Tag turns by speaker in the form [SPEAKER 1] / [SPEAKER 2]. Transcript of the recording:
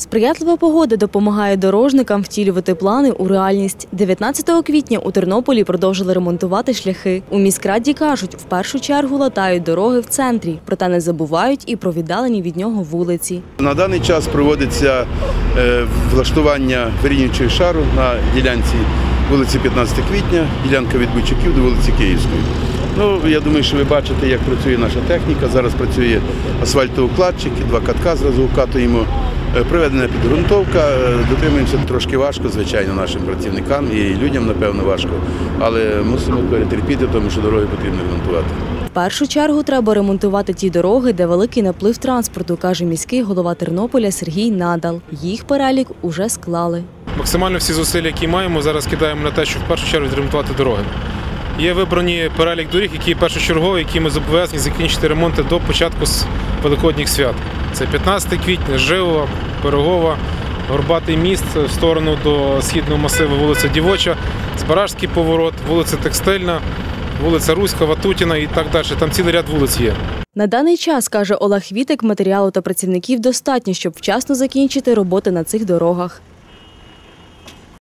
[SPEAKER 1] Сприятлива погода допомагає дорожникам втілювати плани у реальність. 19 квітня у Тернополі продовжили ремонтувати шляхи. У міськраді кажуть, в першу чергу латають дороги в центрі, проте не забувають і про віддалені від нього вулиці.
[SPEAKER 2] На даний час проводиться е, влаштування вирівнюючого шару на ділянці вулиці 15 квітня, ділянка від Бойчуків до вулиці Київської. Ну, я думаю, що ви бачите, як працює наша техніка. Зараз працює асфальтоукладчик, два катка зразу укатуємо. Е, Проведена підґрунтовка, Е, дотримуємося трошки важко, звичайно, нашим працівникам і людям, напевно, важко. Але мусимо перетерпіти, тому що дороги потрібно ремонтувати.
[SPEAKER 1] В першу чергу треба ремонтувати ті дороги, де великий наплив транспорту, каже міський голова Тернополя Сергій Надал. Їх перелік уже склали.
[SPEAKER 3] Максимально всі зусилля, які маємо, зараз кидаємо на те, щоб в першу чергу відремонтувати дороги. Є вибрані перелік доріг, які першочергові, які ми зобов'язані закінчити ремонти до початку великодніх свят. Це 15 квітня, Живова, Пирогова, Горбатий міст в сторону до східного масиву вулиця Дівоча, Збаражський поворот, вулиця Текстильна, вулиця Руська, Ватутіна і так далі. Там цілий ряд вулиць є.
[SPEAKER 1] На даний час, каже Олег Вітик, матеріалу та працівників достатньо, щоб вчасно закінчити роботи на цих дорогах.